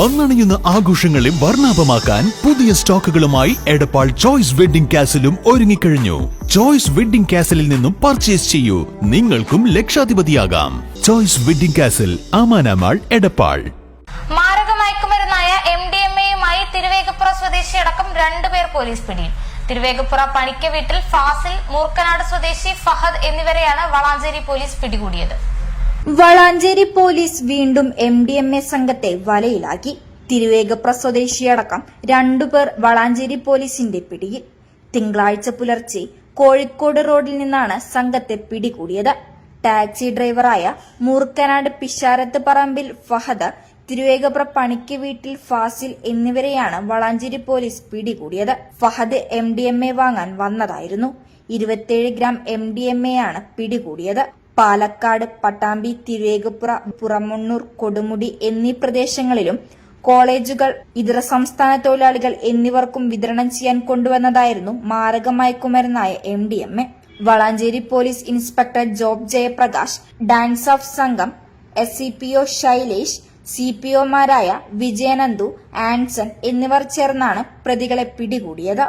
വന്നണിയുന്ന ആഘോഷങ്ങളെ വർണാഭമാക്കാൻ പുതിയ സ്റ്റോക്കുകളുമായി എടപ്പാൾ ചോയ്സ് വെഡിംഗ് കാസിലും ഒരുങ്ങിക്കഴിഞ്ഞു. ചോയ്സ് വെഡിംഗ് കാസിലിൽ നിന്നും പർച്ചേസ് ചെയ്യൂ. നിങ്ങൾക്കും ലക്ഷാധിപതിയാകാം. ചോയ്സ് വെഡിംഗ് കാസിൽ ആമാനാമാൾ എടപ്പാൾ. മാരക എം ഡി എം എയുമായി തിരുവേഗപ്പുറ സ്വദേശി അടക്കം രണ്ടുപേർ പോലീസ് പിടിയിൽ. തിരുവേഗപ്പുറ പണിക്ക വീട്ടിൽ ഫാസിൽ മൂർക്കനാട് സ്വദേശി ഫഹദ് എന്നിവരെയാണ് വളാഞ്ചേരി പോലീസ് പിടികൂടിയത്. വളാഞ്ചേരി പോലീസ് വീണ്ടും എം ഡി എം എ സംഘത്തെ വലയിലാക്കി. തിരുവേഗപ്ര സ്വദേശിയടക്കം രണ്ടുപേർ വളാഞ്ചേരി പോലീസിന്റെ പിടിയിൽ. തിങ്കളാഴ്ച പുലർച്ചെ കോഴിക്കോട് റോഡിൽ നിന്നാണ് സംഘത്തെ പിടികൂടിയത്. ടാക്സി ഡ്രൈവറായ മൂർക്കനാട് പിഷാരത്ത് പറമ്പിൽ ഫഹദ് തിരുവേഗപ്ര പണിക്ക് വീട്ടിൽ ഫാസിൽ എന്നിവരെയാണ് വളാഞ്ചേരി പോലീസ് പിടികൂടിയത്. Fahad M D M A വാങ്ങാൻ വന്നതായിരുന്നു. ഇരുപത്തിയേഴ് gram M D M A ആണ് പിടികൂടിയത്. പാലക്കാട് പട്ടാമ്പി തിരുവേഗപ്പുറ പുറമണ്ണൂർ കൊടുമുടി എന്നീ പ്രദേശങ്ങളിലും കോളേജുകൾ ഇതര സംസ്ഥാന തൊഴിലാളികൾ എന്നിവർക്കും വിതരണം ചെയ്യാൻ കൊണ്ടുവന്നതായിരുന്നു മാരകമയക്കുമരുന്നായ M D M A. Valanchery police inspector Job Jayaprakash DANSAF സംഘം S C P O Shailesh C P ഒമാരായ Vijayanandu Anson എന്നിവർ ചേർന്നാണ് പ്രതികളെ പിടികൂടിയത്.